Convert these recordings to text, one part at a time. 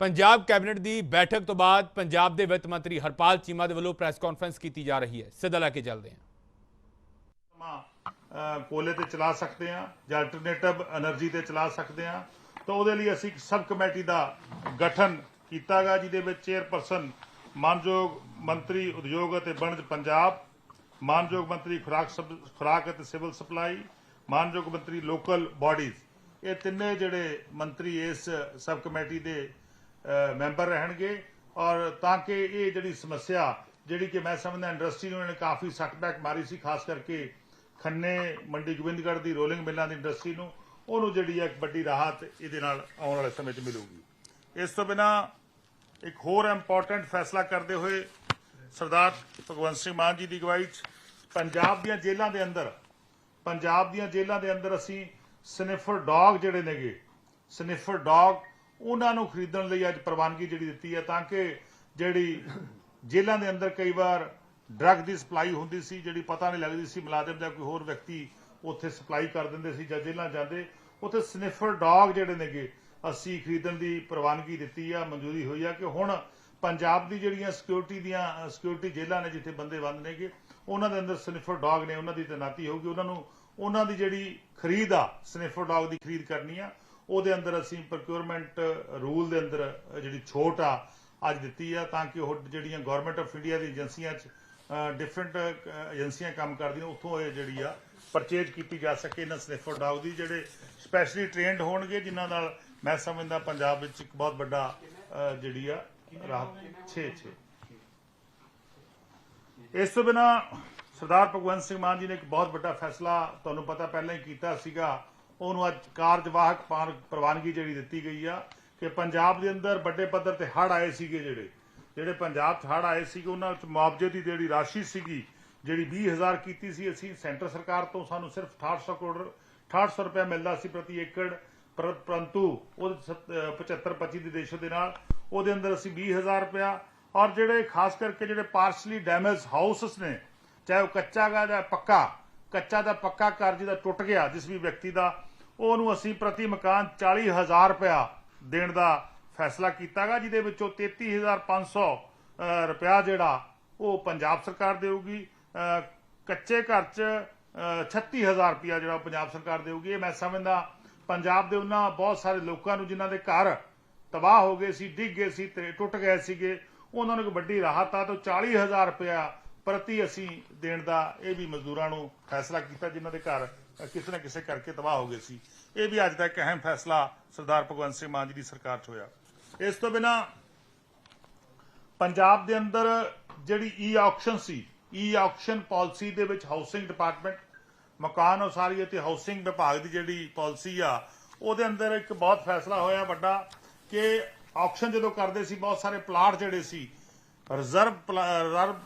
Punjab cabinet ਦੀ ਬੈਠਕ ਤੋਂ ਬਾਅਦ ਪੰਜਾਬ ਦੇ ਵਿੱਤ ਮੰਤਰੀ ਹਰਪਾਲ ਚੀਮਾ ਦੇ ਵੱਲੋਂ ਪ੍ਰੈਸ ਕਾਨਫਰੰਸ ਕੀਤੀ ਜਾ ਰਹੀ ਹੈ। ਸਿੱਧਾ ਲੈ ਕੇ ਚੱਲਦੇ ਹਾਂ। ਕੋਲੇ ਤੇ ਚਲਾ ਸਕਦੇ ਆ ਜਾਂ ਅਲਟਰਨੇਟਿਵ એનર્ਜੀ ਤੇ ਚਲਾ ਸਕਦੇ ਆ ਤਾਂ ਉਹਦੇ ਲਈ ਅਸੀਂ ਸਬ ਕਮੇਟੀ ਦਾ ਗਠਨ ਕੀਤਾਗਾ ਜਿਹਦੇ ਵਿੱਚ ਚੇਅਰਪਰਸਨ ਮਾਨਯੋਗ ਮੰਤਰੀ ਉਦਯੋਗ ਅਤੇ ਬਣਜ ਪੰਜਾਬ, ਮਾਨਯੋਗ ਮੰਤਰੀ ਖੁਰਾਕ ਖੁਰਾਕ ਅਤੇ ਸਿਵਲ ਸਪਲਾਈ, ਮਾਨਯੋਗ ਮੰਤਰੀ ਲੋਕਲ ਬਾਡੀਜ਼। ਇਹ ਤਿੰਨੇ ਜਿਹੜੇ ਮੰਤਰੀ ਇਸ ਸਬ ਕਮੇਟੀ ਦੇ ਮੈਂਬਰ ਰਹਿਣਗੇ। ਔਰ ਤਾਂ ਕਿ ਇਹ ਜਿਹੜੀ ਸਮੱਸਿਆ, ਜਿਹੜੀ ਕਿ ਮੈਂ ਸਮਝਦਾ ਇੰਡਸਟਰੀ ਨੂੰ ਇਹਨੇ ਕਾਫੀ ਸੱਟਬੈਕ ਮਾਰੀ ਸੀ, ਖਾਸ ਕਰਕੇ ਖੰਨੇ, ਮੰਡੀ ਗੋਬਿੰਦਗੜ੍ਹ ਦੀ ਰੋਲਿੰਗ ਮਿਲਾਂ ਦੀ ਇੰਡਸਟਰੀ ਨੂੰ, ਉਹਨੂੰ ਜਿਹੜੀ ਹੈ ਇੱਕ ਵੱਡੀ ਰਾਹਤ ਇਹਦੇ ਨਾਲ ਆਉਣ ਵਾਲੇ ਸਮੇਂ 'ਚ ਮਿਲੂਗੀ। ਇਸ ਤੋਂ ਬਿਨਾ ਇੱਕ ਹੋਰ ਇੰਪੋਰਟੈਂਟ ਫੈਸਲਾ ਕਰਦੇ ਹੋਏ ਸਰਦਾਰ ਭਗਵੰਤ ਸਿੰਘ ਮਾਨ ਜੀ ਦੀ ਅਗਵਾਈ 'ਚ ਪੰਜਾਬ ਦੀਆਂ ਜੇਲ੍ਹਾਂ ਦੇ ਅੰਦਰ, ਪੰਜਾਬ ਦੀਆਂ ਜੇਲ੍ਹਾਂ ਦੇ ਅੰਦਰ ਅਸੀਂ ਸਨਿਫਰ ਡੌਗ ਜਿਹੜੇ ਨੇਗੇ, ਸਨਿਫਰ ਡੌਗ ਉਹਨਾਂ ਨੂੰ ਖਰੀਦਣ ਲਈ ਅੱਜ ਪ੍ਰਵਾਨਗੀ ਜਿਹੜੀ ਦਿੱਤੀ ਹੈ ਤਾਂ ਕਿ ਜਿਹੜੀ ਜੇਲ੍ਹਾਂ ਦੇ ਅੰਦਰ ਕਈ ਵਾਰ ਡਰੱਗ ਦੀ ਸਪਲਾਈ ਹੁੰਦੀ ਸੀ, ਜਿਹੜੀ ਪਤਾ ਨਹੀਂ ਲੱਗਦੀ ਸੀ ਮੁਲਾਜ਼ਮ ਜਾਂ ਕੋਈ ਹੋਰ ਵਿਅਕਤੀ ਉੱਥੇ ਸਪਲਾਈ ਕਰ ਦਿੰਦੇ ਸੀ ਜਾਂ ਜੇਲ੍ਹਾਂ ਜਾਂਦੇ, ਉੱਥੇ ਸਨਿਫਰ ਡੌਗ ਜਿਹੜੇ ਨੇਗੇ, ਅਸੀਂ ਖਰੀਦਣ ਦੀ ਪ੍ਰਵਾਨਗੀ ਦਿੱਤੀ ਆ, ਮਨਜ਼ੂਰੀ ਹੋਈ ਆ ਕਿ ਹੁਣ ਪੰਜਾਬ ਦੀ ਜਿਹੜੀਆਂ ਸਿਕਿਉਰਿਟੀ ਦੀਆਂ ਸਿਕਿਉਰਿਟੀ ਜੇਲ੍ਹਾਂ ਨੇ ਜਿੱਥੇ ਬੰਦੇ ਬੰਦ ਨੇਗੇ, ਉਹਨਾਂ ਦੇ ਅੰਦਰ ਸਨਿਫਰ ਡੌਗ ਨੇ, ਉਹਨਾਂ ਦੀ ਤੈਨਾਤੀ ਹੋਊਗੀ, ਉਹਨਾਂ ਨੂੰ, ਉਹਨਾਂ ਦੀ ਜਿਹੜੀ ਖਰੀਦ ਆ, ਸਨਿਫਰ ਡੌਗ ਦੀ ਖਰੀਦ ਕਰਨੀ ਆ ਉਹਦੇ ਅੰਦਰ ਅਸੀਂ ਪ੍ਰੋਕਿਉਰਮੈਂਟ ਰੂਲ ਦੇ ਅੰਦਰ ਜਿਹੜੀ ਛੋਟ ਆ, ਅੱਜ ਦਿੱਤੀ ਆ, ਤਾਂ ਕਿ ਉਹ ਜਿਹੜੀਆਂ ਗਵਰਨਮੈਂਟ ਆਫ ਇੰਡੀਆ ਦੀ ਏਜੰਸੀਆਂ 'ਚ ਡਿਫਰੈਂਟ ਏਜੰਸੀਆਂ ਕੰਮ ਕਰਦੀਆਂ, ਉੱਥੋਂ ਇਹ ਜਿਹੜੀ ਆ ਪਰਚੇਜ ਕੀਤੀ ਜਾ ਸਕੇ। ਇਹਨਾਂ ਸਨੇਫਰ ਡੌਗ ਦੀ ਜਿਹੜੇ ਸਪੈਸ਼ਲੀ ਟ੍ਰੇਨਡ ਹੋਣਗੇ, ਜਿਨ੍ਹਾਂ ਨਾਲ ਮੈਂ ਸਮਝਦਾ ਪੰਜਾਬ ਵਿੱਚ ਇੱਕ ਬਹੁਤ ਵੱਡਾ ਜਿਹੜੀ ਆ ਰਾਹਤ 6 6 ਇਸ ਤੋਂ ਬਿਨਾ ਸਰਦਾਰ ਭਗਵੰਤ ਸਿੰਘ ਮਾਨ ਜੀ ਨੇ ਇੱਕ ਬਹੁਤ ਵੱਡਾ ਫੈਸਲਾ ਤੁਹਾਨੂੰ ਪਤਾ ਪਹਿਲਾਂ ਹੀ ਕੀਤਾ ਸੀਗਾ ਉਹਨੂੰ ਅੱਜ ਕਾਰਜਵਾਹਕ ਪ੍ਰਵਾਨਗੀ ਜਿਹੜੀ ਦਿੱਤੀ ਗਈ ਆ ਕਿ ਪੰਜਾਬ ਦੇ ਅੰਦਰ ਵੱਡੇ ਪੱਧਰ ਤੇ ਹੜ੍ਹ ਆਏ ਸੀਗੇ ਜਿਹੜੇ। ਜਿਹੜੇ ਪੰਜਾਬ 'ਚ ਹੜ੍ਹ ਆਏ ਸੀਗੇ, ਉਹਨਾਂ ਵਿੱਚ ਮੁਆਵਜ਼ੇ ਦੀ ਜਿਹੜੀ ਰਾਸ਼ੀ ਸੀਗੀ, ਜਿਹੜੀ 20000 ਕੀਤੀ ਸੀ ਅਸੀਂ, ਸੈਂਟਰ ਸਰਕਾਰ ਤੋਂ ਸਾਨੂੰ ਸਿਰਫ 6800 ਕਰੋੜ 6800 ਰੁਪਏ ਮਿਲਦਾ ਸੀ ਪ੍ਰਤੀ ਏਕੜ। ਪਰੰਤੂ ਉਹ 75 25 ਦੀ ਰੇਸ਼ੋ ਦੇ ਨਾਲ ਉਹਦੇ ਅੰਦਰ ਅਸੀਂ 20000 ਰੁਪਇਆ ਔਰ ਜਿਹੜੇ ਖਾਸ ਕਰਕੇ ਜਿਹੜੇ ਪਾਰਸ਼ਲੀ ਡੈਮੇਜ ਹਾਊਸਸ ਨੇ, ਚਾਹੇ ਉਹ ਕੱਚਾ ਗਾ ਜਾਂ ਪੱਕਾ, ਕੱਚਾ ਦਾ ਪੱਕਾ ਘਰ ਜਿਹਦਾ ਟੁੱਟ ਗਿਆ, ਜਿਸ ਵੀ ਵਿਅਕਤੀ ਦਾ ਉਹਨੂੰ ਅਸੀਂ ਪ੍ਰਤੀ ਮਕਾਨ 40000 ਰੁਪਇਆ ਦੇਣ ਦਾ ਫੈਸਲਾ ਕੀਤਾਗਾ ਜਿਹਦੇ ਵਿੱਚੋਂ 33500 ਅ, ਰੁਪਇਆ ਜਿਹੜਾ ਉਹ ਪੰਜਾਬ ਸਰਕਾਰ ਦੇਊਗੀ। ਕੱਚੇ ਘਰ 'ਚ ਅ, 36000 ਰੁਪਇਆ ਜਿਹੜਾ ਉਹ ਪੰਜਾਬ ਸਰਕਾਰ ਦੇਊਗੀ। ਇਹ ਮੈਂ ਸਮਝਦਾ ਪੰਜਾਬ ਦੇ ਉਹਨਾਂ ਬਹੁਤ ਸਾਰੇ ਲੋਕਾਂ ਨੂੰ ਜਿਨ੍ਹਾਂ ਦੇ ਘਰ ਤਬਾਹ ਹੋ ਗਏ ਸੀ ਡਿੱਗ ਗਏ ਸੀ ਤੇ ਟੁੱਟ ਗਏ ਸੀਗੇ ਉਹਨਾਂ ਨੂੰ ਇੱਕ ਵੱਡੀ ਰਾਹਤ ਆ। ਤਾਂ 40000 ਰੁਪਇਆ ਪ੍ਰਤੀ ਅਸੀਂ ਦੇਣ ਦਾ ਇਹ ਵੀ ਮਜ਼ਦੂਰਾਂ ਨੂੰ ਫੈਸਲਾ ਕੀਤਾ ਜਿਨ੍ਹਾਂ ਦੇ ਘਰ ਕਿਸੇ ਨਾ ਕਿਸੇ ਕਰਕੇ ਤਬਾਹ ਹੋ ਗਏ ਸੀ। ਇਹ ਵੀ ਅੱਜ ਦਾ ਇੱਕ ਅਹਿਮ ਫੈਸਲਾ ਸਰਦਾਰ ਭਗਵੰਤ ਸਿੰਘ ਮਾਨ ਜੀ ਦੀ ਸਰਕਾਰ 'ਚ ਹੋਇਆ। ਇਸ ਤੋਂ ਬਿਨਾ ਪੰਜਾਬ ਦੇ ਅੰਦਰ ਜਿਹੜੀ ਈ ਆਕਸ਼ਨ ਸੀ ਈ ਆਕਸ਼ਨ ਪਾਲਿਸੀ ਦੇ ਵਿੱਚ ਹਾਊਸਿੰਗ ਡਿਪਾਰਟਮੈਂਟ ਮਕਾਨ ਉਸਾਰੀ ਅਤੇ ਹਾਊਸਿੰਗ ਵਿਭਾਗ ਦੀ ਜਿਹੜੀ ਪਾਲਿਸੀ ਆ, ਉਹਦੇ ਅੰਦਰ ਇੱਕ ਬਹੁਤ ਫੈਸਲਾ ਹੋਇਆ ਵੱਡਾ ਕਿ ਆਕਸ਼ਨ ਜਦੋਂ ਕਰਦੇ ਸੀ, ਬਹੁਤ ਸਾਰੇ ਪਲਾਟ ਜਿਹੜੇ ਸੀ ਰਿਜ਼ਰਵ ਪਲਾ- ਰਿਜ਼ਰਵ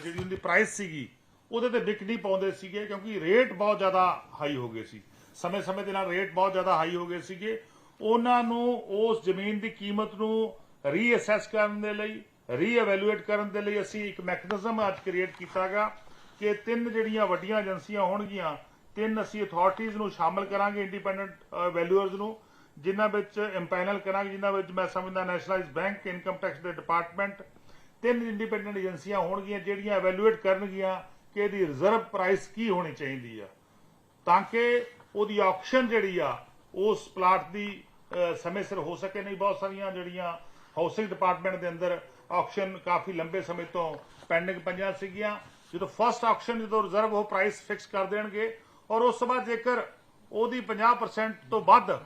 ਜਿਹੜੀ ਉਹਦੀ ਪ੍ਰਾਈਸ ਸੀਗੀ ਉਹਦੇ ਤੇ ਵਿਕ ਨਹੀਂ ਪਾਉਂਦੇ ਸੀਗੇ ਕਿਉਂਕਿ ਰੇਟ ਬਹੁਤ ਜ਼ਿਆਦਾ ਹਾਈ ਹੋ ਗਏ ਸੀ। ਸਮੇਂ-ਸਮੇਂ ਦੇ ਨਾਲ ਰੇਟ ਬਹੁਤ ਜ਼ਿਆਦਾ ਹਾਈ ਹੋ ਗਏ ਸੀਗੇ। ਉਹਨਾਂ ਨੂੰ ਉਸ ਜ਼ਮੀਨ ਦੀ ਕੀਮਤ ਨੂੰ ਰੀਅਸੈਸ ਕਰਨ ਦੇ ਲਈ ਰੀਐਵੈਲੂਏਟ ਕਰਨ ਦੇ ਲਈ ਅਸੀਂ ਇੱਕ ਮੈਕੈਨਿਜ਼ਮ ਅੱਜ ਕ੍ਰੀਏਟ ਕੀਤਾਗਾ ਕਿ ਤਿੰਨ ਜਿਹੜੀਆਂ ਵੱਡੀਆਂ ਏਜੰਸੀਆਂ ਹੋਣਗੀਆਂ, ਤਿੰਨ ਅਸੀਂ ਅਥਾਰਟੀਆਂ ਨੂੰ ਸ਼ਾਮਲ ਕਰਾਂਗੇ ਇੰਡੀਪੈਂਡੈਂਟ ਵੈਲਿਊਅਰਸ ਨੂੰ, ਜਿਨ੍ਹਾਂ ਵਿੱਚ ਇੰਪੈਨਲ ਕਰਾਂਗੇ, ਜਿਨ੍ਹਾਂ ਵਿੱਚ ਮੈਂ ਸਮਝਦਾ ਨੈਸ਼ਨਲਾਈਜ਼ ਬੈਂਕ ਇਨਕਮ ਟੈਕਸ ਦੇ ਡਿਪਾਰਟਮੈਂਟ ਤਿੰਨ ਇੰਡੀਪੈਂਡੈਂਟ ਏਜੰਸੀਆਂ ਹੋਣਗੀਆਂ, ਜਿਹੜੀਆਂ ਐਵੈਲੂਏਟ ਕਰਨਗੀਆਂ ਕਿ ਇਹਦੀ ਰਿਜ਼ਰਵ ਪ੍ਰਾਈਸ ਕੀ ਹੋਣੀ ਚਾਹੀਦੀ ਆ? ਤਾਂ ਕਿ ਉਹਦੀ ਆਕਸ਼ਨ ਜਿਹੜੀ ਆ, ਉਸ ਪਲਾਟ ਦੀ ਸਮੇਂ ਸਿਰ ਹੋ ਸਕੇ। ਨਹੀਂ, ਬਹੁਤ ਸਾਰੀਆਂ ਜਿਹੜੀਆਂ ਹਾਊਸਿੰਗ ਡਿਪਾਰਟਮੈਂਟ ਦੇ ਅੰਦਰ ਆਕਸ਼ਨ ਕਾਫੀ ਲੰਬੇ ਸਮੇਂ ਤੋਂ ਪੈਂਡਿੰਗ ਪਈਆਂ ਸੀਗੀਆਂ। ਜਦੋਂ ਫਸਟ ਆਕਸ਼ਨ ਜਦੋਂ ਰਿਜ਼ਰਵ ਉਹ ਪ੍ਰਾਈਸ ਫਿਕਸ ਕਰ ਦੇਣਗੇ ਔਰ ਉਸ ਤੋਂ ਬਾਅਦ ਜੇਕਰ ਉਹਦੀ 50% ਤੋਂ ਵੱਧ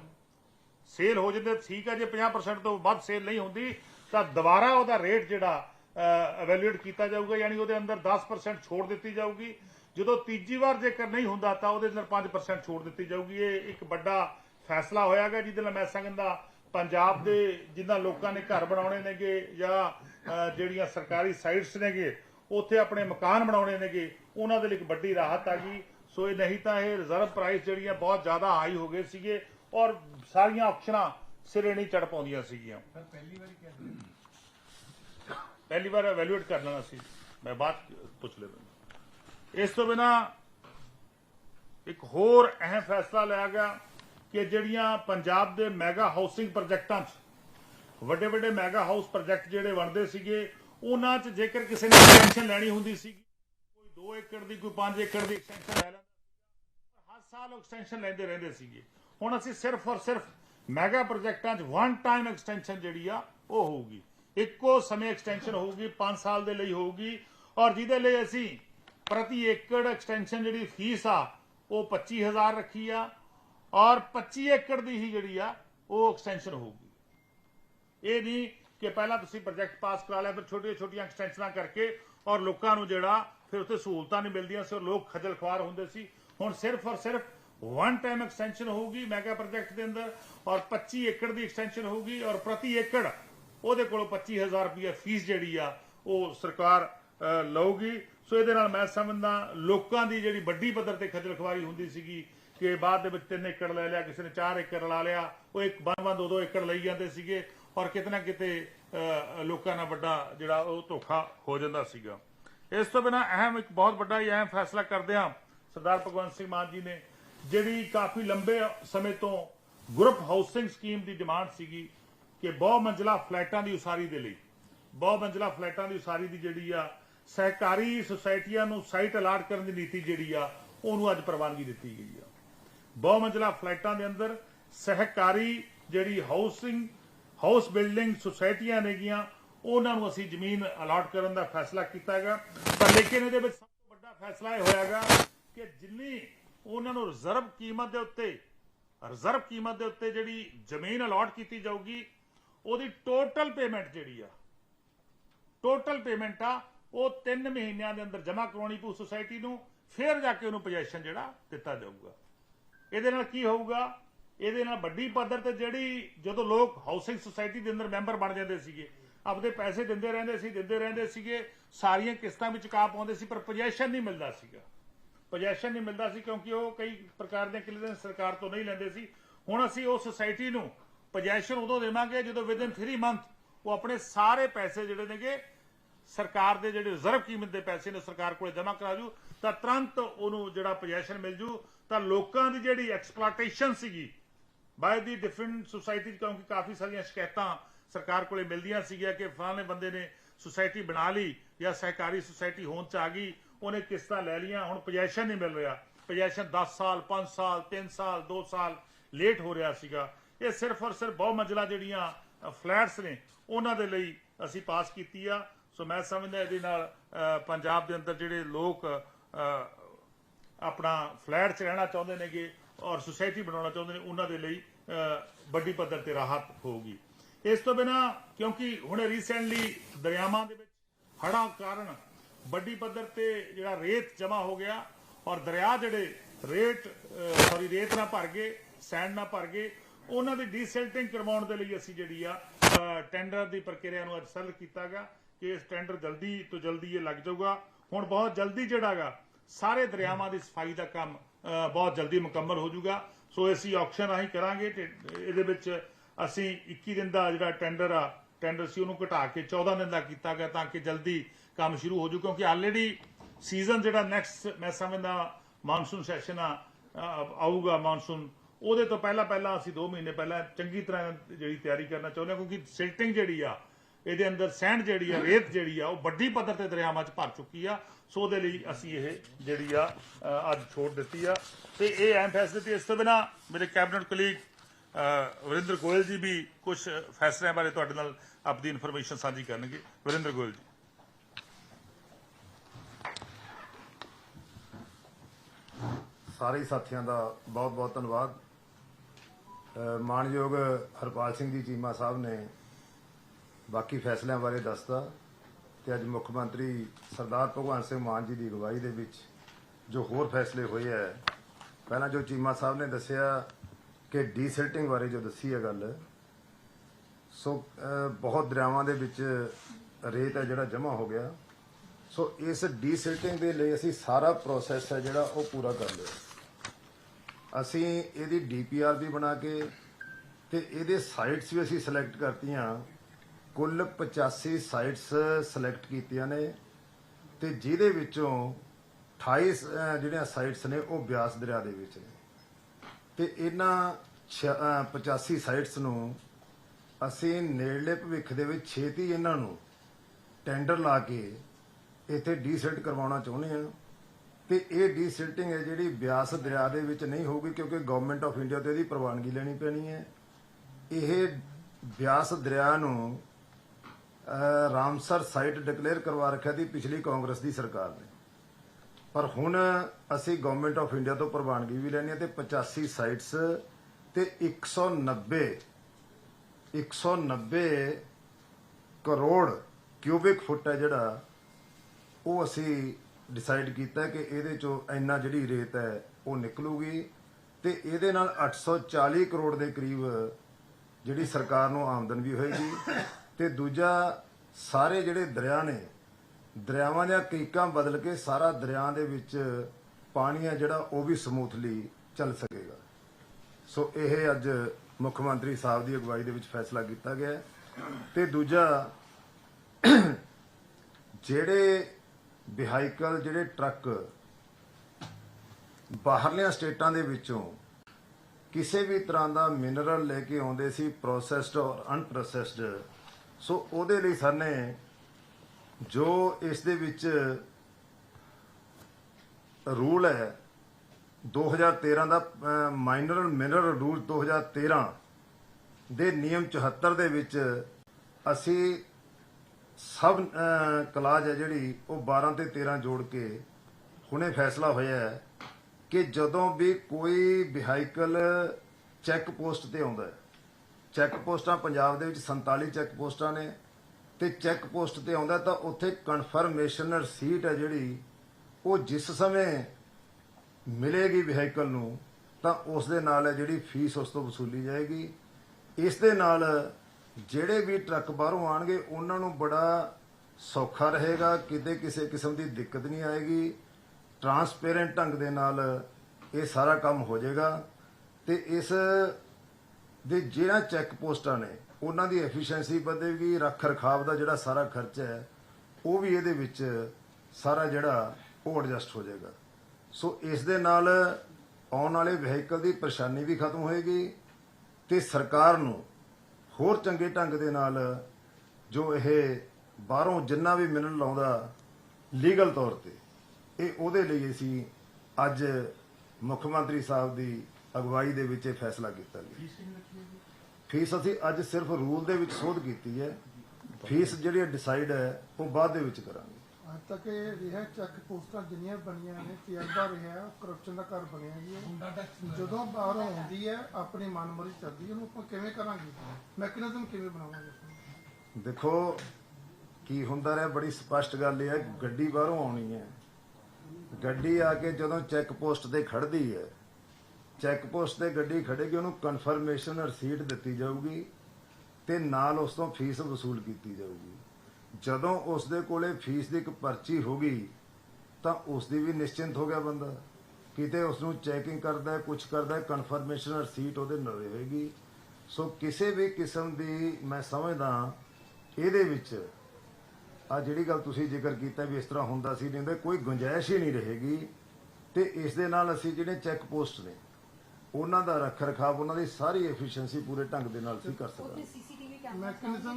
ਸੇਲ ਹੋ ਜਾਂਦੇ, ਠੀਕ ਹੈ ਜੇ 50% ਤੋਂ ਵੱਧ ਸੇਲ ਨਹੀਂ ਹੁੰਦੀ, ਤਾਂ ਦੁਬਾਰਾ ਉਹਦਾ ਰੇਟ ਜਿਹੜਾ ਐਵੈਲੂਏਟ ਕੀਤਾ ਜਾਊਗਾ, ਯਾਨੀ ਉਹਦੇ ਅੰਦਰ 10% ਛੋੜ ਦਿੱਤੀ ਜਾਊਗੀ। ਜਦੋਂ ਤੀਜੀ ਵਾਰ ਜੇਕਰ ਨਹੀਂ ਹੁੰਦਾ, ਤਾਂ ਉਹਦੇ ਅੰਦਰ 5% ਛੋੜ ਦਿੱਤੀ ਜਾਊਗੀ। ਇਹ ਇੱਕ ਵੱਡਾ ਫੈਸਲਾ ਹੋਇਆਗਾ, ਜਿਹਦੇ ਨਾਲ ਮੈਂ ਸਮਝਦਾ ਪੰਜਾਬ ਦੇ ਜਿਨ੍ਹਾਂ ਲੋਕਾਂ ਨੇ ਘਰ ਬਣਾਉਣੇ ਨੇਗੇ ਜਾਂ ਜਿਹੜੀਆਂ ਸਰਕਾਰੀ ਸਾਈਟਸ ਨੇਗੇ, ਉੱਥੇ ਆਪਣੇ ਮਕਾਨ ਬਣਾਉਣੇ ਨੇਗੇ, ਉਹਨਾਂ ਦੇ ਲਈ ਇੱਕ ਵੱਡੀ ਰਾਹਤ ਆ ਗਈ। ਸੋ ਇਹ ਨਹੀਂ ਤਾਂ ਇਹ ਰਿਜ਼ਰਵ ਪ੍ਰਾਈਸ ਜਿਹੜੀਆਂ ਬਹੁਤ ਜ਼ਿਆਦਾ ਹਾਈ ਹੋ ਗਏ ਸੀਗੇ ਔਰ ਸਾਰੀਆਂ ਆਪਸ਼ਨਾਂ ਸਿਰੇ ਨਹੀਂ ਚੜ ਪਾਉਂਦੀਆਂ ਸੀਗੀਆਂ। ਪਹਿਲੀ ਵਾਰੀ ਵਾਰ ਪਹਿਲੀ ਵਾਰ ਐਵੈਲੂਏਟ ਕਰ ਲੈਣਾ ਸੀ। ਮੈਂ ਬਾਤ ਪੁੱਛ ਲੈਣਾ ਇਸ ਤੋਂ ਬਿਨਾ ਇੱਕ ਹੋਰ ਅਹਿਮ ਫੈਸਲਾ ਲਿਆ ਗਿਆ ਕਿ ਜਿਹੜੀਆਂ ਪੰਜਾਬ ਦੇ ਮੈਗਾ ਹਾਊਸਿੰਗ ਪ੍ਰੋਜੈਕਟਾਂ 'ਚ ਵੱਡੇ ਵੱਡੇ ਮੈਗਾ ਹਾਊਸ ਪ੍ਰੋਜੈਕਟ ਜਿਹੜੇ ਬਣਦੇ ਸੀਗੇ, ਉਹਨਾਂ 'ਚ ਜੇਕਰ ਕਿਸੇ ਨੇ ਐਕਸਟੈਂਸ਼ਨ ਲੈਣੀ ਹੁੰਦੀ ਸੀ, ਕੋਈ 2 ਏਕੜ ਦੀ, ਕੋਈ 5 ਏਕੜ ਦੀ ਐਕਸਟੈਂਸ਼ਨ ਲੈ ਲੈਂਦਾ ਹਰ ਸਾਲ ਐਕਸਟੈਂਸ਼ਨ ਲੈਂਦੇ ਰਹਿੰਦੇ ਸੀਗੇ। ਹੁਣ ਅਸੀਂ ਸਿਰਫ ਔਰ ਸਿਰਫ ਮੈਗਾ ਪ੍ਰੋਜੈਕਟਾਂ 'ਚ ਵਨ ਟਾਈਮ ਐਕਸਟੈਂਸ਼ਨ ਜਿਹੜੀ ਆ, ਉਹ ਹੋਊਗੀ। ਇੱਕੋ ਸਮੇਂ ਐਕਸਟੈਂਸ਼ਨ ਹੋਊਗੀ 5 ਸਾਲ ਦੇ ਲਈ ਹੋਊਗੀ ਔਰ ਜਿਹਦੇ ਲਈ ਅਸੀਂ ਪ੍ਰਤੀ ਏਕੜ ਐਕਸਟੈਂਸ਼ਨ ਜਿਹੜੀ ਫੀਸ ਆ, ਉਹ 25000 ਰੱਖੀ ਆ ਔਰ 25 ਏਕੜ ਦੀ ਹੀ ਜਿਹੜੀ ਆ, ਉਹ ਐਕਸਟੈਂਸ਼ਨ ਹੋਊਗੀ। ਇਹ ਨਹੀਂ ਕਿ ਪਹਿਲਾਂ ਤੁਸੀਂ ਪ੍ਰੋਜੈਕਟ ਪਾਸ ਕਰਾ ਲਿਆ, ਫਿਰ ਛੋਟੀਆਂ ਛੋਟੀਆਂ ਐਕਸਟੈਂਸ਼ਨਾਂ ਕਰਕੇ ਔਰ ਲੋਕਾਂ ਨੂੰ ਜਿਹੜਾ ਫਿਰ ਉੱਥੇ ਸਹੂਲਤਾਂ ਨਹੀਂ ਮਿਲਦੀਆਂ ਸੀ ਔਰ ਲੋਕ ਖੱਜਲ ਖੁਆਰ ਹੁੰਦੇ ਸੀ। ਹੁਣ ਸਿਰਫ ਔਰ ਸਿਰਫ ਵਨ ਟਾਈਮ ਐਕਸਟੈਂਸ਼ਨ ਹੋਊਗੀ ਮੈਗਾ ਪ੍ਰੋਜੈਕਟ ਦੇ ਅੰਦਰ ਔਰ 25 ਏਕੜ ਦੀ ਐਕਸਟੈਂਸ਼ਨ ਹੋਊਗੀ ਔਰ ਪ੍ਰਤੀ ਏਕੜ ਉਹਦੇ ਕੋਲੋਂ 25000 ਰੁਪਏ ਫੀਸ ਜਿਹੜੀ ਆ, ਉਹ ਸਰਕਾਰ ਲਊਗੀ। ਸੋ ਇਹਦੇ ਨਾਲ ਮੈਂ ਸਮਝਦਾ, ਲੋਕਾਂ ਦੀ ਜਿਹੜੀ ਵੱਡੀ ਪੱਧਰ ਤੇ ਖੱਜਲ ਖੁਆਰੀ ਹੁੰਦੀ ਸੀਗੀ ਕਿ ਬਾਅਦ ਦੇ ਵਿੱਚ 3 ਏਕੜ ਲੈ ਲਿਆ, ਕਿਸੇ ਨੇ 4 ਏਕੜ ਲਾ ਲਿਆ, ਉਹ ਇੱਕ ਬੰਨ ਬੰਨ ਦੋ ਦੋ ਏਕੜ ਲਈ ਜਾਂਦੇ ਸੀਗੇ ਔਰ ਕਿਤੇ ਨਾ ਕਿਤੇ ਲੋਕਾਂ ਨਾਲ ਵੱਡਾ ਜਿਹੜਾ ਉਹ ਧੋਖਾ ਹੋ ਜਾਂਦਾ ਸੀਗਾ। ਇਸ ਤੋਂ ਬਿਨਾ ਅਹਿਮ ਇੱਕ ਬਹੁਤ ਵੱਡਾ ਅਹਿਮ ਫੈਸਲਾ ਕਰਦੇ ਹਾਂ, ਸਰਦਾਰ ਭਗਵੰਤ ਸਿੰਘ ਮਾਨ ਜੀ ਨੇ, ਜਿਹੜੀ ਕਾਫੀ ਲੰਬੇ ਸਮੇਂ ਤੋਂ ਗਰੁੱਪ ਹਾਊਸਿੰਗ ਸਕੀਮ ਦੀ ਡਿਮਾਂਡ ਸੀਗੀ ਕਿ ਬਹੁ ਮੰਜ਼ਲਾ ਫਲੈਟਾਂ ਦੀ ਉਸਾਰੀ ਦੇ ਲਈ, ਬਹੁ ਮੰਜ਼ਲਾ ਫਲੈਟਾਂ ਦੀ ਉਸਾਰੀ ਦੀ ਜਿਹੜੀ ਆ, ਸਹਿਕਾਰੀ ਸੁਸਾਇਟੀਆਂ ਨੂੰ ਸਾਈਟ ਅਲਾਟ ਕਰਨ ਦੀ ਨੀਤੀ ਜਿਹੜੀ ਆ, ਉਹਨੂੰ ਅੱਜ ਪ੍ਰਵਾਨਗੀ ਦਿੱਤੀ ਗਈ ਆ। ਬਹੁ ਮੰਜ਼ਲਾ ਫਲੈਟਾਂ ਦੇ ਅੰਦਰ ਸਹਿਕਾਰੀ ਜਿਹੜੀ ਹਾਊਸਿੰਗ, ਹਾਊਸ ਬਿਲਡਿੰਗ ਸੁਸਾਇਟੀਆਂ ਨੇਗੀਆਂ, ਉਹਨਾਂ ਨੂੰ ਅਸੀਂ ਜ਼ਮੀਨ ਅਲਾਟ ਕਰਨ ਦਾ ਫੈਸਲਾ ਕੀਤਾ ਹੈਗਾ। ਪਰ ਲੇਕਿਨ ਇਹਦੇ ਵਿੱਚ ਸਭ ਤੋਂ ਵੱਡਾ ਫੈਸਲਾ ਇਹ ਹੋਇਆਗਾ ਕਿ ਜਿੰਨੀ ਉਹਨਾਂ ਨੂੰ ਰਿਜ਼ਰਵ ਕੀਮਤ ਦੇ ਉੱਤੇ ਰਿਜ਼ਰਵ ਕੀਮਤ ਦੇ ਉੱਤੇ ਜਿਹੜੀ ਜ਼ਮੀਨ ਅਲਾਟ ਕੀਤੀ ਜਾਊਗੀ ਉਹਦੀ ਟੋਟਲ ਪੇਮੈਂਟ ਜਿਹੜੀ ਆ ਟੋਟਲ ਪੇਮੈਂਟ ਆ, ਉਹ 3 ਮਹੀਨਿਆਂ ਦੇ ਅੰਦਰ ਜਮ੍ਹਾਂ ਕਰਾਉਣੀ ਪਊ ਸੁਸਾਇਟੀ ਨੂੰ, ਫਿਰ ਜਾ ਕੇ ਉਹਨੂੰ ਪੋਜੀਸ਼ਨ ਜਿਹੜਾ ਦਿੱਤਾ ਜਾਊਗਾ। ਇਹਦੇ ਨਾਲ ਕੀ ਹੋਊਗਾ? ਇਹਦੇ ਨਾਲ ਵੱਡੀ ਪੱਧਰ ਤੇ ਜਿਹੜੀ ਜਦੋਂ ਲੋਕ ਹਾਊਸਿੰਗ ਸੁਸਾਇਟੀ ਦੇ ਅੰਦਰ ਮੈਂਬਰ ਬਣ ਜਾਂਦੇ ਸੀਗੇ, ਆਪਦੇ ਪੈਸੇ ਦਿੰਦੇ ਰਹਿੰਦੇ ਸੀ, ਦਿੰਦੇ ਰਹਿੰਦੇ ਸੀਗੇ, ਸਾਰੀਆਂ ਕਿਸ਼ਤਾਂ ਵਿੱਚ ਕਾ ਪਾਉਂਦੇ ਸੀ, ਪਰ ਪੋਜੀਸ਼ਨ ਨਹੀਂ ਮਿਲਦਾ ਸੀਗਾ। ਪੋਜੀਸ਼ਨ ਨਹੀਂ ਮਿਲਦਾ ਸੀ ਕਿਉਂਕਿ ਉਹ ਕਈ ਪ੍ਰਕਾਰ ਦੇ ਕਲੀਅਰੈਂਸ ਸਰਕਾਰ ਤੋਂ ਨਹੀਂ ਲੈਂਦੇ ਸੀ। ਹੁਣ ਅਸੀਂ ਉਹ ਸੁਸਾਇਟੀ ਨੂੰ ਪੋਜੀਸ਼ਨ ਉਦੋਂ ਦੇਵਾਂਗੇ ਜਦੋਂ ਵਿਦਨ 3 ਮੰਥ ਉਹ ਆਪਣੇ ਸਾਰੇ ਪੈਸੇ ਜਿਹੜੇ ਨੇਗੇ ਸਰਕਾਰ ਦੇ ਜਿਹੜੇ ਰਿਜ਼ਰਵ ਕੀਮਤ ਦੇ ਪੈਸੇ ਨੇ ਸਰਕਾਰ ਕੋਲੇ ਜਮ੍ਹਾਂ ਕਰਾ ਜੂ, ਤਾਂ ਤੁਰੰਤ ਉਹਨੂੰ ਜਿਹੜਾ ਪੋਜੀਸ਼ਨ ਮਿਲ ਜੂ। ਤਾਂ ਲੋਕਾਂ ਦੀ ਜਿਹੜੀ ਐਕਸਪਲੋਇਟੇਸ਼ਨ ਸੀਗੀ ਬਾਏ ਦੀ ਡਿਫਰੈਂਟ ਸੁਸਾਇਟੀ ਕਿਉਂਕਿ ਕਾਫੀ ਸਾਰੀਆਂ ਸ਼ਿਕਾਇਤਾਂ ਸਰਕਾਰ ਕੋਲੇ ਮਿਲਦੀਆਂ ਸੀਗੀਆਂ ਕਿ ਫਲਾਣੇ ਬੰਦੇ ਨੇ ਸੁਸਾਇਟੀ ਬਣਾ ਲਈ ਜਾਂ ਸਹਿਕਾਰੀ ਸੁਸਾਇਟੀ ਹੋਣ ਚ ਆ ਗਈ, ਉਹਨੇ ਕਿਸ਼ਤਾਂ ਲੈ ਲਈਆਂ, ਹੁਣ ਪੋਜੀਸ਼ਨ ਨਹੀਂ ਮਿਲ ਰਿਹਾ। ਪੋਜੀਸ਼ਨ 10 ਸਾਲ 5 ਸਾਲ 3 ਸਾਲ 2 ਸਾਲ ਲੇਟ ਹੋ ਰਿਹਾ ਸੀਗਾ। ਇਹ ਸਿਰਫ ਔਰ ਸਿਰਫ ਬਹੁ ਮੰਜ਼ਲਾ ਜਿਹੜੀਆਂ ਫਲੈਟਸ ਨੇ, ਉਹਨਾਂ ਦੇ ਲਈ ਅਸੀਂ ਪਾਸ ਕੀਤੀ ਆ। ਸੋ ਮੈਂ ਸਮਝਦਾ ਇਹਦੇ ਨਾਲ ਪੰਜਾਬ ਦੇ ਅੰਦਰ ਜਿਹੜੇ ਲੋਕ ਆਪਣਾ ਫਲੈਟ 'ਚ ਰਹਿਣਾ ਚਾਹੁੰਦੇ ਨੇਗੇ ਔਰ ਸੁਸਾਇਟੀ ਬਣਾਉਣਾ ਚਾਹੁੰਦੇ ਨੇ, ਉਹਨਾਂ ਦੇ ਲਈ ਵੱਡੀ ਪੱਧਰ ਤੇ ਰਾਹਤ ਹੋਊਗੀ। ਇਸ ਤੋਂ ਬਿਨਾ, ਕਿਉਂਕਿ ਹੁਣੇ ਰੀਸੈਂਟਲੀ ਦਰਿਆਵਾਂ ਦੇ ਵਿੱਚ ਹੜ੍ਹਾਂ ਕਾਰਨ ਵੱਡੀ ਪੱਧਰ ਤੇ ਜਿਹੜਾ ਰੇਤ ਜਮਾ ਹੋ ਗਿਆ ਔਰ ਦਰਿਆ ਜਿਹੜੇ ਰੇਤ ਸੌਰੀ ਰੇਤ ਨਾਲ ਭਰ ਗਏ, ਸੈਂਡ ਨਾਲ ਭਰ ਗਏ ਉਹਨਾਂ ਦੀ ਡੀਸੈਲਟਿੰਗ ਕਰਵਾਉਣ ਦੇ ਲਈ ਅਸੀਂ ਜਿਹੜੀ ਆ ਟੈਂਡਰ ਦੀ ਪ੍ਰਕਿਰਿਆ ਨੂੰ ਅੱਜ ਸਰਲ ਕੀਤਾਗਾ ਕਿ ਇਸ ਟੈਂਡਰ ਜਲਦੀ ਤੋਂ ਜਲਦੀ ਇਹ ਲੱਗ ਜਾਊਗਾ। ਹੁਣ ਬਹੁਤ ਜਲਦੀ ਜਿਹੜਾਗਾ ਸਾਰੇ ਦਰਿਆਵਾਂ ਦੀ ਸਫ਼ਾਈ ਦਾ ਕੰਮ ਬਹੁਤ ਜਲਦੀ ਮੁਕੰਮਲ ਹੋ ਜਾਊਗਾ। ਸੋ ਅਸੀਂ ਆਕਸ਼ਨ ਰਾਹੀਂ ਕਰਾਂਗੇ ਤੇ ਇਹਦੇ ਵਿੱਚ ਅਸੀਂ 21 ਦਿਨ ਦਾ ਜਿਹੜਾ ਟੈਂਡਰ ਆ ਟੈਂਡਰ ਸੀ ਉਹਨੂੰ ਘਟਾ ਕੇ 14 ਦਿਨ ਦਾ ਕੀਤਾ ਗਿਆ ਤਾਂ ਕਿ ਜਲਦੀ ਕੰਮ ਸ਼ੁਰੂ ਹੋ ਜਾਊ, ਕਿਉਂਕਿ ਆਲਰੇਡੀ ਸੀਜ਼ਨ ਜਿਹੜਾ ਨੈਕਸਟ ਮੈਂ ਸਮਝਦਾ ਮਾਨਸੂਨ ਸੈਸ਼ਨ ਆ ਆਊਗਾ ਮਾਨਸੂਨ ਉਹਦੇ ਤੋਂ ਪਹਿਲਾਂ ਪਹਿਲਾਂ ਅਸੀਂ 2 ਮਹੀਨੇ ਪਹਿਲਾਂ ਚੰਗੀ ਤਰ੍ਹਾਂ ਜਿਹੜੀ ਤਿਆਰੀ ਕਰਨਾ ਚਾਹੁੰਦੇ ਹਾਂ, ਕਿਉਂਕਿ ਸਿਲਟਿੰਗ ਜਿਹੜੀ ਆ, ਇਹਦੇ ਅੰਦਰ ਸੈਂਡ ਜਿਹੜੀ ਆ, ਰੇਤ ਜਿਹੜੀ ਆ, ਉਹ ਵੱਡੀ ਪੱਧਰ ਤੇ ਦਰਿਆਵਾਂ 'ਚ ਭਰ ਚੁੱਕੀ ਆ। ਸੋ ਉਹਦੇ ਲਈ ਅਸੀਂ ਇਹ ਜਿਹੜੀ ਆ ਅੱਜ ਛੋੜ ਦਿੱਤੀ ਆ। ਤੇ ਇਹ ਅਹਿਮ ਫੈਸਲੇ ਤੇ ਇਸ ਤੋਂ ਬਿਨਾ ਮੇਰੇ ਕੈਬਨਿਟ ਕਲੀਗ ਵਰਿੰਦਰ ਗੋਇਲ ਜੀ ਵੀ ਕੁਝ ਫੈਸਲਿਆਂ ਬਾਰੇ ਤੁਹਾਡੇ ਨਾਲ ਆਪਦੀ ਇਨਫੋਰਮੇਸ਼ਨ ਸਾਂਝੀ ਕਰਨਗੇ। ਵਰਿੰਦਰ ਗੋਇਲ ਜੀ। ਸਾਰੇ ਸਾਥੀਆਂ ਦਾ ਬਹੁਤ ਬਹੁਤ ਧੰਨਵਾਦ। ਅ, ਮਾਣਯੋਗ ਹਰਪਾਲ ਸਿੰਘ ਜੀ ਚੀਮਾ ਸਾਹਿਬ ਨੇ ਬਾਕੀ ਫੈਸਲਿਆਂ ਬਾਰੇ ਦੱਸਤਾ ਤੇ ਅੱਜ ਮੁੱਖ ਮੰਤਰੀ ਸਰਦਾਰ ਭਗਵੰਤ ਸਿੰਘ ਮਾਨ ਜੀ ਦੀ ਅਗਵਾਈ ਦੇ ਵਿੱਚ ਜੋ ਹੋਰ ਫੈਸਲੇ ਹੋਏ ਹੈ ਪਹਿਲਾਂ ਜੋ ਚੀਮਾ ਸਾਹਿਬ ਨੇ ਦੱਸਿਆ ਕਿ ਡੀਸਿਲਟਿੰਗ ਬਾਰੇ ਜੋ ਦੱਸੀ ਹੈ ਗੱਲ ਸੋ ਬਹੁਤ ਦਰਿਆਵਾਂ ਦੇ ਵਿੱਚ ਰੇਤ ਹੈ ਜਿਹੜਾ ਜਮ੍ਹਾਂ ਹੋ ਗਿਆ। ਸੋ ਇਸ ਡੀਸਿਲਟਿੰਗ ਦੇ ਲਈ ਅਸੀਂ ਸਾਰਾ ਪ੍ਰੋਸੈਸ ਹੈ ਜਿਹੜਾ ਉਹ ਪੂਰਾ ਕਰ ਲਿਆ। ਅਸੀਂ ਇਹਦੀ ਡੀਪੀਆਰ ਵੀ ਬਣਾ ਕੇ ਤੇ ਇਹਦੇ ਸਾਈਟਸ ਵੀ ਅਸੀਂ ਸਿਲੈਕਟ ਕਰਤੀਆਂ। ਕੁੱਲ 85 ਸਾਈਟਸ ਸਿਲੈਕਟ ਕੀਤੀਆਂ ਨੇ ਤੇ ਜਿਹਦੇ ਵਿੱਚੋਂ 28 ਅਹ, ਜਿਹੜੀਆਂ ਸਾਈਟਸ ਨੇ ਉਹ ਬਿਆਸ ਦਰਿਆ ਦੇ ਵਿੱਚ ਨੇ। ਤੇ ਇਹਨਾਂ ਛ- ਅਹ, 85 ਸਾਈਟਸ ਨੂੰ ਅਸੀਂ ਨੇੜਲੇ ਭਵਿੱਖ ਦੇ ਵਿੱਚ ਛੇਤੀ ਇਹਨਾਂ ਨੂੰ ਟੈਂਡਰ ਲਾ ਕੇ ਇੱਥੇ ਡੀਸਿਲਟ ਕਰਵਾਉਣਾ ਚਾਹੁੰਦੇ ਹਾਂ। ਤੇ ਇਹ ਡੀਸਿਲਟਿੰਗ ਹੈ ਜਿਹੜੀ ਬਿਆਸ ਦਰਿਆ ਦੇ ਵਿੱਚ ਨਹੀਂ ਹੋਊਗੀ ਕਿਉਂਕਿ ਗਵਰਨਮੈਂਟ ਆਫ ਇੰਡੀਆ ਤੋਂ ਇਹਦੀ ਪ੍ਰਵਾਨਗੀ ਲੈਣੀ ਪੈਣੀ ਹੈ। ਇਹ ਬਿਆਸ ਦਰਿਆ ਨੂੰ ਰਾਮਸਰ ਸਾਈਟ ਡਿਕਲੇਅਰ ਕਰਵਾ ਰੱਖਿਆ ਸੀ ਪਿਛਲੀ ਕਾਂਗਰਸ ਦੀ ਸਰਕਾਰ ਨੇ। ਪਰ ਹੁਣ ਅਸੀਂ ਗਵਰਨਮੈਂਟ ਆਫ ਇੰਡੀਆ ਤੋਂ ਪ੍ਰਵਾਨਗੀ ਵੀ ਲੈਣੀ ਹੈ ਤੇ 85 ਸਾਈਟਸ ਤੇ 190 190 ਕਰੋੜ ਕਿਊਬਿਕ ਫੁੱਟ ਹੈ ਜਿਹੜਾ, ਉਹ ਅਸੀਂ ਡਿਸਾਈਡ ਕੀਤਾ ਕਿ ਇਹਦੇ ਚੋਂ ਇੰਨਾ ਜਿਹੜੀ ਰੇਤ ਹੈ, ਉਹ ਨਿਕਲੂਗੀ ਤੇ ਇਹਦੇ ਨਾਲ 840 ਕਰੋੜ ਦੇ ਕਰੀਬ ਜਿਹੜੀ ਸਰਕਾਰ ਨੂੰ ਆਮਦਨ ਵੀ ਹੋਏਗੀ ਤੇ ਦੂਜਾ, ਸਾਰੇ ਜਿਹੜੇ ਦਰਿਆ ਨੇ, ਦਰਿਆਵਾਂ ਦੀਆਂ ਕਰੀਕਾਂ ਬਦਲ ਕੇ ਸਾਰਾ ਦਰਿਆ ਦੇ ਵਿੱਚ ਪਾਣੀ ਹੈ ਜਿਹੜਾ, ਉਹ ਵੀ ਸਮੂਥਲੀ ਚੱਲ ਸਕੇਗਾ ਸੋ ਇਹ ਅੱਜ ਮੁੱਖ ਮੰਤਰੀ ਸਾਹਿਬ ਦੀ ਅਗਵਾਈ ਦੇ ਵਿੱਚ ਫੈਸਲਾ ਕੀਤਾ ਗਿਆ ਹੈ। ਤੇ ਦੂਜਾ, ਜਿਹੜੇ ਵਿਹਾਈਕਲ ਜਿਹੜੇ ਟਰੱਕ ਬਾਹਰਲੀਆਂ ਸਟੇਟਾਂ ਦੇ ਵਿੱਚੋਂ ਕਿਸੇ ਵੀ ਤਰ੍ਹਾਂ ਦਾ ਮਿਨਰਲ ਲੈ ਕੇ ਆਉਂਦੇ ਸੀ ਪ੍ਰੋਸੈਸਡ ਔਰ ਅਨਪ੍ਰੋਸੈਸਡ ਸੋ ਉਹਦੇ ਲਈ ਸਰ ਨੇ ਜੋ ਇਸ ਦੇ ਵਿੱਚ ਰੂਲ ਹੈ 2013 ਦਾ ਮਾਈਨਰ ਮਿਨਰਲ ਰੂਲ 2013 ਦੇ ਨਿਯਮ 74 ਦੇ ਵਿੱਚ ਅਸੀਂ ਸਭ ਕਲਾਜ ਹੈ ਜਿਹੜੀ, ਉਹ 12 ਤੇ 13 ਜੋੜ ਕੇ ਹੁਣੇ ਫੈਸਲਾ ਹੋਇਆ ਹੈ ਕਿ ਜਦੋਂ ਵੀ ਕੋਈ ਵਹੀਕਲ ਚੈੱਕ ਪੋਸਟ ਤੇ ਆਉਂਦਾ ਹੈ ਚੈੱਕ ਪੋਸਟਾਂ ਪੰਜਾਬ ਦੇ ਵਿੱਚ 47 ਚੈੱਕ ਪੋਸਟਾਂ ਨੇ, ਤੇ ਚੈੱਕ ਪੋਸਟ ਤੇ ਆਉਂਦਾ ਤਾਂ ਉੱਥੇ ਕਨਫਰਮੇਸ਼ਨ ਰਸੀਟ ਹੈ ਜਿਹੜੀ, ਉਹ ਜਿਸ ਸਮੇਂ ਮਿਲੇਗੀ ਵਹੀਕਲ ਨੂੰ ਤਾਂ ਉਸ ਦੇ ਨਾਲ ਹੈ ਜਿਹੜੀ ਫੀਸ ਉਸ ਤੋਂ ਵਸੂਲੀ ਜਾਏਗੀ। ਇਸ ਦੇ ਨਾਲ ਜਿਹੜੇ ਵੀ ਟਰੱਕ ਬਾਹਰੋਂ ਆਣਗੇ ਉਹਨਾਂ ਨੂੰ ਬੜਾ ਸੌਖਾ ਰਹੇਗਾ, ਕਿਤੇ ਕਿਸੇ ਕਿਸਮ ਦੀ ਦਿੱਕਤ ਨਹੀਂ ਆਏਗੀ। ਟਰਾਂਸਪੇਰੈਂਟ ਢੰਗ ਦੇ ਨਾਲ ਇਹ ਸਾਰਾ ਕੰਮ ਹੋ ਜਾਏਗਾ। ਤੇ ਇਸ ਦੇ ਜਿਹੜਾ ਚੈੱਕ ਪੋਸਟਾਂ ਨੇ, ਉਹਨਾਂ ਦੀ ਐਫੀਸ਼ੀਐਂਸੀ ਵਧੇਗੀ ਰੱਖ ਰਖਾਵ ਦਾ ਜਿਹੜਾ ਸਾਰਾ ਖਰਚਾ ਹੈ, ਉਹ ਵੀ ਇਹਦੇ ਵਿੱਚ ਸਾਰਾ ਜਿਹੜਾ ਉਹ ਐਡਜਸਟ ਹੋ ਜਾਏਗਾ। ਸੋ ਇਸ ਦੇ ਨਾਲ ਆਉਣ ਵਾਲੇ ਵਹੀਕਲ ਦੀ ਪਰੇਸ਼ਾਨੀ ਵੀ ਖਤਮ ਹੋਏਗੀ ਤੇ ਸਰਕਾਰ ਨੂੰ ਹੋਰ ਚੰਗੇ ਢੰਗ ਦੇ ਨਾਲ ਜੋ ਇਹ ਬਾਹਰੋਂ ਜਿੰਨਾ ਵੀ ਮਿਨਰਲ ਲਾਉਂਦਾ ਲੀਗਲ ਤੌਰ ਤੇ ਇਹ ਉਹਦੇ ਲਈ ਅਸੀਂ ਅੱਜ ਮੁੱਖ ਮੰਤਰੀ ਸਾਹਿਬ ਦੀ ਅਗਵਾਈ ਦੇ ਵਿੱਚ ਇਹ ਫੈਸਲਾ ਕੀਤਾ ਗਿਆ। ਫੀਸ ਅਸੀਂ ਅੱਜ ਸਿਰਫ ਰੂਲ ਦੇ ਵਿੱਚ ਸੋਧ ਕੀਤੀ ਹੈ। ਫੀਸ ਜਿਹੜੀ ਡਿਸਾਈਡ ਹੈ ਉਹ ਬਾਅਦ ਦੇ ਵਿੱਚ ਕਰਾਂਗੇ। ਅੱਜ ਤੱਕ ਇਹ ਰਿਹਾ ਚੈੱਕ ਪੋਸਟਾਂ ਜਿੰਨੀਆਂ ਬਣੀਆਂ ਨੇ ਤਜਰਬਾ ਰਿਹਾ ਕਰਪਸ਼ਨ ਦਾ ਘਰ ਬਣਿਆ ਜੀ ਇਹ। ਜਦੋਂ ਬਾਹਰੋਂ ਆਉਂਦੀ ਹੈ ਆਪਣੀ ਮਨਮਰਜ਼ੀ ਚੱਲਦੀ ਹੈ ਉਹਨੂੰ ਆਪਾਂ ਕਿਵੇਂ ਕਰਾਂਗੇ? ਮੈਕੈਨਿਜ਼ਮ ਕਿਵੇਂ ਬਣਾਵਾਂਗੇ ਦੇਖੋ ਕੀ ਹੁੰਦਾ ਰਿਹਾ ਬੜੀ ਸਪਸ਼ਟ ਗੱਲ ਇਹ ਹੈ ਗੱਡੀ ਬਾਹਰੋਂ ਆਉਣੀ ਹੈ। ਗੱਡੀ ਆ ਕੇ ਜਦੋਂ ਚੈੱਕ ਪੋਸਟ ਤੇ ਖੜਦੀ ਹੈ ਚੈੱਕ ਪੋਸਟ ਤੇ ਗੱਡੀ ਖੜੇਗੀ ਉਹਨੂੰ ਕਨਫਰਮੇਸ਼ਨ ਰਸੀਟ ਦਿੱਤੀ ਜਾਊਗੀ ਤੇ ਨਾਲ ਉਸ ਤੋਂ ਫੀਸ ਵਸੂਲ ਕੀਤੀ ਜਾਊਗੀ। ਜਦੋਂ ਉਸ ਦੇ ਕੋਲੇ ਫੀਸ ਦੀ ਇੱਕ ਪਰਚੀ ਹੋਗੀ ਤਾਂ ਉਸ ਦੀ ਵੀ ਨਿਸ਼ਚਿੰਤ ਹੋ ਗਿਆ ਬੰਦਾ। ਕਿਤੇ ਉਸ ਨੂੰ ਚੈਕਿੰਗ ਕਰਦਾ ਹੈ ਕੁਝ ਕਰਦਾ ਹੈ ਕਨਫਰਮੇਸ਼ਨ ਰਸੀਟ ਉਹਦੇ ਨਾਲ ਰਹੇਗੀ ਸੋ ਕਿਸੇ ਵੀ ਕਿਸਮ ਦੀ ਮੈਂ ਸਮਝਦਾ ਇਹਦੇ ਵਿੱਚ ਆ ਜਿਹੜੀ ਗੱਲ ਤੁਸੀਂ ਜ਼ਿਕਰ ਕੀਤਾ ਵੀ ਇਸ ਤਰ੍ਹਾਂ ਹੁੰਦਾ ਸੀ ਨਹੀਂ ਹੁੰਦਾ ਕੋਈ ਗੁੰਜਾਇਸ਼ ਹੀ ਨਹੀਂ ਰਹੇਗੀ। ਤੇ ਇਸ ਦੇ ਨਾਲ ਅਸੀਂ ਜਿਹੜੇ ਚੈੱਕ ਪੋਸਟ ਨੇ ਉਹਨਾਂ ਦਾ ਰੱਖ ਰਖਾਵ ਉਹਨਾਂ ਦੀ ਸਾਰੀ ਐਫੀਸ਼ੀਐਂਸੀ ਪੂਰੇ ਢੰਗ ਦੇ ਨਾਲ ਅਸੀਂ ਕਰ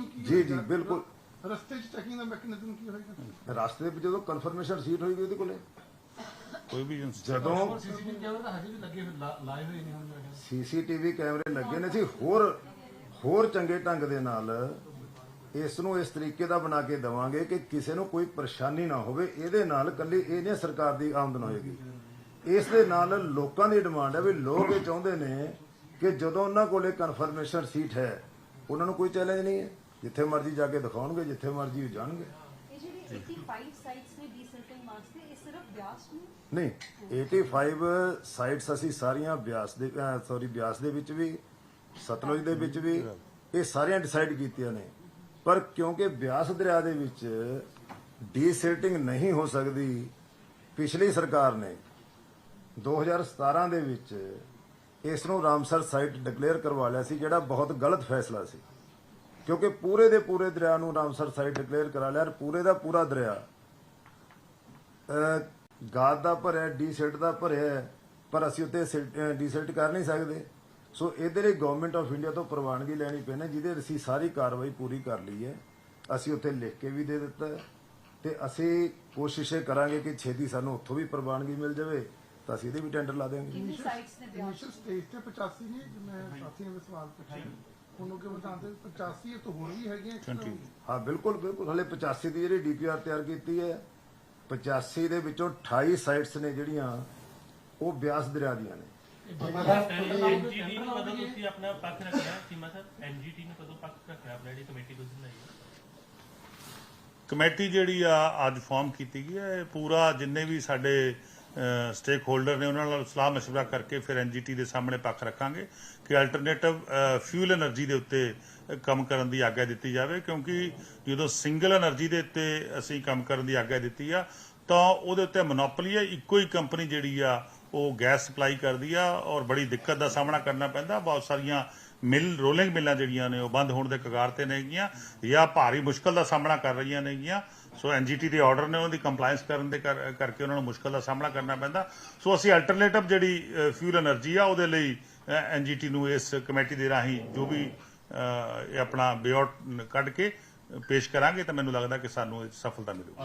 ਕੀ ਜੀ ਜੀ ਹੋਏਗਾ? ਬਿਲਕੁਲ। ਰਸਤੇ 'ਚ ਚੈਕਿੰਗ ਦਾ ਮੈਕੈਨਿਜ਼ਮ ਕੀ ਹੋਏਗਾ? ਰਾਸਤੇ ਵਿੱਚ ਜਦੋਂ ਕਨਫਰਮੇਸ਼ਨ ਰਸੀਟ ਹੋਏਗੀ ਉਹਦੇ ਕੋਲੇ। ਕੋਈ ਵੀ ਏਜੰਸੀ ਜਦੋਂ ਸੀਸੀਟੀਵੀ ਕੈਮਰੇ ਤਾਂ ਹਜੇ ਵੀ ਲੱਗੇ ਲਾਏ ਹੋਏ। ਸੀਸੀਟੀਵੀ ਕੈਮਰੇ ਲੱਗੇ ਨੇ ਸੀ ਹੋਰ ਹੋਰ ਚੰਗੇ ਢੰਗ ਦੇ ਨਾਲ ਇਸ ਨੂੰ ਇਸ ਤਰੀਕੇ ਦਾ ਬਣਾ ਕੇ ਦਵਾਂਗੇ ਕਿ ਕਿਸੇ ਨੂੰ ਕੋਈ ਪਰੇਸ਼ਾਨੀ ਨਾ ਹੋਵੇ। ਇਹਦੇ ਨਾਲ ਕੱਲੀ ਇਹ ਨਹੀਂ ਸਰਕਾਰ ਦੀ ਆਮਦਨ ਹੋਏਗੀ। ਇਸ ਦੇ ਨਾਲ ਲੋਕਾਂ ਦੀ ਡਿਮਾਂਡ ਹੈ ਵੀ ਲੋਕ ਇਹ ਚਾਹੁੰਦੇ ਨੇ ਕਿ ਜਦੋਂ ਉਹਨਾਂ ਕੋਲੇ ਕਨਫਰਮੇਸ਼ਨ ਸੀਟ ਹੈ ਉਹਨਾਂ ਨੂੰ ਕੋਈ ਚੈਲੰਜ ਨਹੀਂ ਹੈ। ਜਿੱਥੇ ਮਰਜ਼ੀ ਜਾ ਕੇ ਦਿਖਾਉਣਗੇ ਜਿੱਥੇ ਮਰਜ਼ੀ ਜਾਣਗੇ। ਇਹ ਜਿਹੜੇ 85 ਸਾਈਟਸ ਨੇ ਡੀਸਲਟਿੰਗ ਵਾਸਤੇ ਇਹ ਸਿਰਫ ਬਿਆਸ ਨੂੰ ਨਹੀਂ 85 ਸਾਈਟਸ ਅਸੀਂ ਸਾਰੀਆਂ ਬਿਆਸ ਦੇ ਸੌਰੀ ਬਿਆਸ ਦੇ ਵਿੱਚ ਵੀ ਸਤਲੁਜ ਦੇ ਵਿੱਚ ਵੀ ਇਹ ਸਾਰੀਆਂ ਡਿਸਾਈਡ ਕੀਤੀਆਂ ਨੇ। ਪਰ ਕਿਉਂਕਿ ਬਿਆਸ ਦਰਿਆ ਦੇ ਵਿੱਚ ਡੀਸਿਲਟਿੰਗ ਨਹੀਂ ਹੋ ਸਕਦੀ ਪਿਛਲੀ ਸਰਕਾਰ ਨੇ 2017 ਦੇ ਵਿੱਚ ਇਸ ਨੂੰ ਰਾਮਸਰ ਸਾਈਟ ਡਿਕਲੇਅਰ ਕਰਵਾ ਲਿਆ ਸੀ ਜਿਹੜਾ ਬਹੁਤ ਗਲਤ ਫੈਸਲਾ ਸੀ। ਕਿਉਂਕਿ ਪੂਰੇ ਦੇ ਪੂਰੇ ਦਰਿਆ ਨੂੰ ਰਾਮਸਰ ਸਾਈਟ ਡਿਕਲੇਅਰ ਕਰਾ ਲਿਆ ਔਰ ਪੂਰੇ ਦਾ ਪੂਰਾ ਦਰਿਆ ਗਾਦ ਦਾ ਭਰਿਆ ਡੀਸਿਲਟ ਦਾ ਭਰਿਆ ਹੈ, ਪਰ ਅਸੀਂ ਉੱਤੇ ਡੀਸਿਲਟ ਕਰ ਨਹੀਂ ਸਕਦੇ। ਸੋ ਇਹਦੇ ਲਈ ਗਵਰਨਮੈਂਟ ਆਫ ਇੰਡੀਆ ਤੋਂ ਪ੍ਰਵਾਨਗੀ ਲੈਣੀ ਪੈਣੀ ਜਿਹਦੇ ਅਸੀਂ ਸਾਰੀ ਕਾਰਵਾਈ ਪੂਰੀ ਕਰ ਲਈ ਹੈ। ਅਸੀਂ ਉੱਥੇ ਲਿਖ ਕੇ ਵੀ ਦੇ ਦਿੱਤਾ ਤੇ ਅਸੀਂ ਕੋਸ਼ਿਸ਼ ਕਰਾਂਗੇ ਕਿ ਛੇਤੀ ਸਾਨੂੰ ਉੱਥੋਂ ਵੀ ਪ੍ਰਵਾਨਗੀ ਮਿਲ ਜਾਵੇ ਤਾਂ ਅਸੀਂ ਇਹਦੇ ਵੀ ਟੈਂਡਰ ਲਾ ਦੇਵਾਂਗੇ ਇਨੀਸ਼ੀਅਲ ਸਟੇਜ ਤੇ 85 ਨੇ ਜਿਵੇਂ ਸਾਥੀ ਨੇ ਸਵਾਲ ਪੁੱਛਿਆ ਉਹਨੂੰ ਕਿ ਬਤਾਉਂਦੇ 85 ਇਹ ਤੋਂ ਹੋਰ ਵੀ ਹੈਗੀਆਂ ਇੱਕ ਤਰ੍ਹਾਂ ਦੀ। ਹਾਂ ਬਿਲਕੁਲ ਬਿਲਕੁਲ। ਹਲੇ 85 ਦੀ ਜਿਹੜੀ ਡੀਪੀਆਰ ਤਿਆਰ ਕੀਤੀ ਹੈ 85 ਦੇ ਵਿੱਚੋਂ 28 ਸਾਈਟਸ ਨੇ ਜਿਹੜੀਆਂ ਉਹ ਬਿਆਸ ਦਰਿਆ ਦੀਆਂ ਨੇ। ਐਨਜੀਟੀ ਨੂੰ ਕਦੋਂ ਤੁਸੀਂ ਆਪਣਾ ਪੱਖ ਰੱਖਿਆ? ਸੀਮਾ ਸਰ ਐਨਜੀਟੀ ਨੂੰ ਕਦੋਂ ਪੱਖ ਰੱਖਿਆ? ਆਪਣਾ ਜਿਹੜੀ ਕਮੇਟੀ ਤੁਸੀਂ ਬਣਾਈ ਹੈ ਕਮੇਟੀ ਜਿਹੜੀ ਆ ਅੱਜ ਫਾਰਮ ਕੀਤੀ ਗਈ ਹੈ ਇਹ ਪੂਰਾ ਜਿੰਨੇ ਵੀ ਸਾਡੇ ਸਟੇਕ ਹੋਲਡਰ ਨੇ ਉਹਨਾਂ ਨਾਲ ਸਲਾਹ مشورہ ਕਰਕੇ ਫਿਰ ਐਨਜੀਟੀ ਦੇ ਸਾਹਮਣੇ ਪੱਖ ਰੱਖਾਂਗੇ ਕਿ ਅਲਟਰਨੇਟਿਵ ਫਿਊਲ એનર્ਜੀ ਦੇ ਉੱਤੇ ਕੰਮ ਕਰਨ ਦੀ ਆਗਿਆ ਦਿੱਤੀ ਜਾਵੇ, ਕਿਉਂਕਿ ਜਦੋਂ ਸਿੰਗਲ એનર્ਜੀ ਦੇ ਉੱਤੇ ਅਸੀਂ ਕੰਮ ਕਰਨ ਦੀ ਆਗਿਆ ਦਿੱਤੀ ਆ, ਤਾਂ ਉਹਦੇ ਉੱਤੇ ਮੋਨੋਪੋਲੀ ਹੈ, ਇੱਕੋ ਹੀ ਕੰਪਨੀ ਜਿਹੜੀ ਆ, ਉਹ ਗੈਸ ਸਪਲਾਈ ਕਰਦੀ ਆ ਔਰ ਬੜੀ ਦਿੱਕਤ ਦਾ ਸਾਹਮਣਾ ਕਰਨਾ ਪੈਂਦਾ, ਬਹੁਤ ਸਾਰੀਆਂ ਮਿਲ ਰੋਲਿੰਗ ਮਿਲਾਂ ਜਿਹੜੀਆਂ ਨੇ, ਉਹ ਬੰਦ ਹੋਣ ਦੇ ਕਗਾਰ ਤੇ ਨੇਗੀਆਂ ਜਾਂ ਭਾਰੀ ਮੁਸ਼ਕਲ ਦਾ ਸਾਹਮਣਾ ਕਰ ਰਹੀਆਂ ਨੇਗੀਆਂ ਸੋ ਐਨਜੀਟੀ ਦੇ ਆਰਡਰ ਨੇ ਉਹਦੀ ਕੰਪਲਾਈਂਸ ਕਰਨ ਦੇ ਕਰਕੇ ਉਹਨਾਂ ਨੂੰ ਮੁਸ਼ਕਲ ਦਾ ਸਾਹਮਣਾ ਕਰਨਾ ਪੈਂਦਾ। ਸੋ ਅਸੀਂ ਅਲਟਰਨੇਟਿਵ ਜਿਹੜੀ ਫਿਊਲ એનર્ਜੀ ਆ, ਉਹਦੇ ਲਈ ਐਨਜੀਟੀ ਨੂੰ ਇਸ ਕਮੇਟੀ ਦੇ ਰਾਹੀਂ ਜੋ ਵੀ ਆਪਣਾ ਬਿਓਟ ਕੱਢ ਕੇ ਪੇਸ਼ ਕਰਾਂਗੇ ਤਾਂ ਮੈਨੂੰ ਲੱਗਦਾ ਕਿ ਸਾਨੂੰ ਸਫਲਤਾ ਮਿਲੂਗੀ।